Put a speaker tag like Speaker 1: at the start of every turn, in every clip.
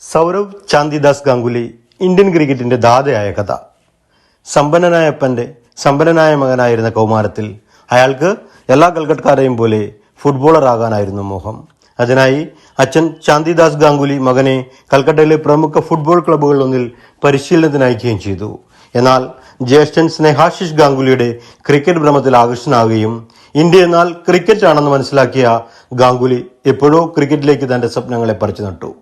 Speaker 1: Sourav ചാന്ദിദാസ് Ganguly Indian ക്രിക്കറ്റിന്റെ ദാതയായ കഥ. സമ്പന്നനായ അപ്പന്റെ സമ്പന്നനായ മകനായിരുന്ന കൗമാരത്തിൽ അയാൾക്ക് എല്ലാ കൽക്കട്ടക്കാരെയും പോലെ ഫുട്ബോളർ ആകാനായിരുന്നു മോഹം. അതിനായി അച്ഛൻ ചാന്ദിദാസ് ഗാംഗുലി മകനെ കൽക്കട്ടയിലെ പ്രമുഖ ഫുട്ബോൾ ക്ലബ്ബുകളിലൊന്നിൽ പരിശീലനത്തിന് അയക്കുകയും ചെയ്തു. എന്നാൽ ജ്യേഷ്ഠൻ സ്നേഹാശിഷ് ഗാംഗുലിയുടെ ക്രിക്കറ്റ് ഭ്രമത്തിൽ ആകർഷനാവുകയും ഇന്ത്യ എന്നാൽ ക്രിക്കറ്റ് ആണെന്ന് മനസ്സിലാക്കിയ ഗാംഗുലി എപ്പോഴോ ക്രിക്കറ്റിലേക്ക് തന്റെ സ്വപ്നങ്ങളെ പറിച്ചു നട്ടു.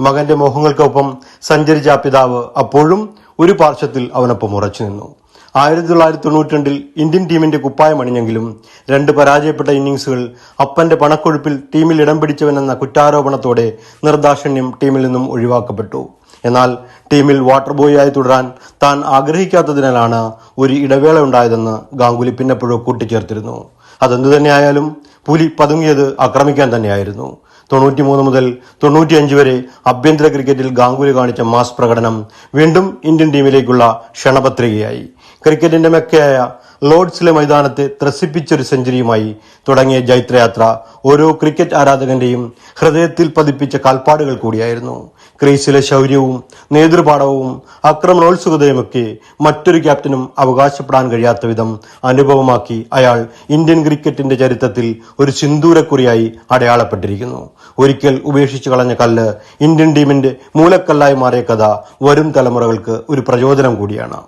Speaker 1: മകന്റെ മോഹങ്ങൾക്കൊപ്പം സഞ്ചരിച്ച ആ പിതാവ് അപ്പോഴും ഒരു പാർശ്വത്തിൽ അവനൊപ്പം ഉറച്ചു നിന്നു. ആയിരത്തി തൊള്ളായിരത്തി തൊണ്ണൂറ്റി രണ്ടിൽ ഇന്ത്യൻ ടീമിന്റെ കുപ്പായം അണിഞ്ഞെങ്കിലും രണ്ട് പരാജയപ്പെട്ട ഇന്നിങ്സുകൾ അപ്പന്റെ പണക്കൊഴുപ്പിൽ ടീമിൽ ഇടം പിടിച്ചവനെന്ന കുറ്റാരോപണത്തോടെ നിർദാക്ഷിണ്യം ടീമിൽ നിന്നും ഒഴിവാക്കപ്പെട്ടു. എന്നാൽ ടീമിൽ വാട്ടർ ബോയിയായി തുടരാൻ താൻ ആഗ്രഹിക്കാത്തതിനാലാണ് ഒരു ഇടവേള ഉണ്ടായതെന്ന് ഗാംഗുലി പിന്നെപ്പോഴോ കൂട്ടിച്ചേർത്തിരുന്നു. അതെന്തു തന്നെയായാലും പുലി പതുങ്ങിയത് ആക്രമിക്കാൻ തന്നെയായിരുന്നു. തൊണ്ണൂറ്റിമൂന്ന് മുതൽ തൊണ്ണൂറ്റിയഞ്ച് വരെ ആഭ്യന്തര ക്രിക്കറ്റിൽ ഗാംഗുലി കാണിച്ച മാസ് പ്രകടനം വീണ്ടും ഇന്ത്യൻ ടീമിലേക്കുള്ള ക്ഷണപത്രികയായി. ക്രിക്കറ്റിന്റെ മെക്കയായ ലോർഡ്സിലെ മൈതാനത്തെ ത്രസിപ്പിച്ചൊരു സെഞ്ചുറിയുമായി തുടങ്ങിയ ജൈത്രയാത്ര ഓരോ ക്രിക്കറ്റ് ആരാധകന്റെയും ഹൃദയത്തിൽ പതിപ്പിച്ച കാൽപ്പാടുകൾ കൂടിയായിരുന്നു. ക്രീസിലെ ശൗര്യവും നേതൃപാഠവും ആക്രമണോത്സുകതയുമൊക്കെ മറ്റൊരു ക്യാപ്റ്റനും അവകാശപ്പെടാൻ കഴിയാത്ത വിധം അനുഭവമാക്കി അയാൾ ഇന്ത്യൻ ക്രിക്കറ്റിന്റെ ചരിത്രത്തിൽ ഒരു സിന്ദൂരക്കുറിയായി അടയാളപ്പെട്ടിരിക്കുന്നു. ഒരിക്കൽ ഉപേക്ഷിച്ചു കളഞ്ഞ കല്ല് ഇന്ത്യൻ ടീമിന്റെ മൂലക്കല്ലായി മാറിയ കഥ വരും തലമുറകൾക്ക് ഒരു പ്രചോദനം കൂടിയാണ്.